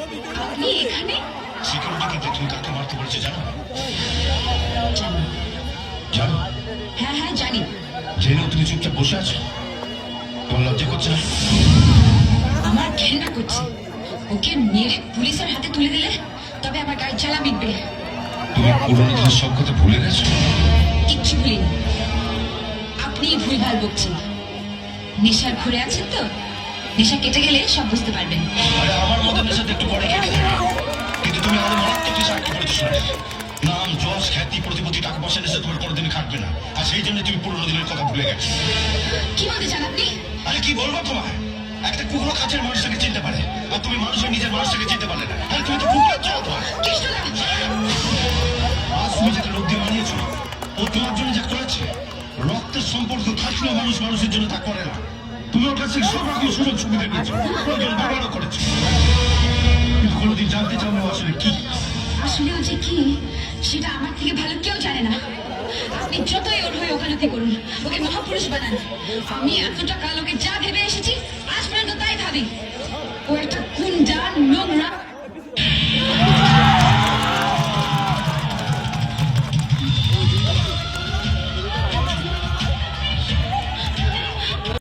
আপনি এখানে সিকিউরিটিকে দেখুন কাকে মারতে বলেছে জানো জানি হ্যাঁ হ্যাঁ জানি জেনেও তুমি চুপচাপ বসে আছো তোমার লজ্জা করছে আমার ঘেন্না করছে ওকে মেরে পুলিশের হাতে তুলে দিলে তবে আমার গাড়ি চালা মিটবে তুমি পুরোনো দিনের সব কথা ভুলে গেছো কিচ্ছু ভুলিনি আপনি ভুলভাল বকছেন নেশার ঘুরে আছেন তো? নেশা কেটে গেলে সব বুঝতে পারবেন। আরে আমার একটু পরে। কিন্তু তুমি আমাদের মারাত্মক নেশা আটকে পড়েছো নাম যশ খ্যাতি প্রতিপত্তি টাকা পয়সা নেশা তোমার কোনোদিন খাটবে না। আর সেই জন্য তুমি পুরোনো দিনের কথা ভুলে গেছো। কি বলতে চান আপনি? আরে কি বলব তোমায়? একটা কুকুরও কাছের মানুষটাকে চিনতে পারে। আর তুমি মানুষের নিজের মানুষটাকে চিনতে পারলে না। আরে তুমি তো চলো তোমার আজ তুমি যাকে লোক দিয়ে বানিয়েছো ও তোমার জন্য যা করেছে রক্তের সম্পর্ক থাকলেও মানুষ মানুষের জন্য তা করে না। তুমি ওর কাছ সব রকম সুযোগ সুবিধা পেয়েছ। প্রয়োজন ব্যবহারও করেছ। জানতে চাবো আসলে কি আসলে ও যে কি, সেটা আমার থেকে ভালো কেউ জানে না। আপনি যতই ওর হয়ে ওখানে করুন, ওকে মহাপুরুষ বানান। আমি এতটা কাল ওকে যা ভেবে এসেছি, আজ পর্যন্ত তাই ভাবি।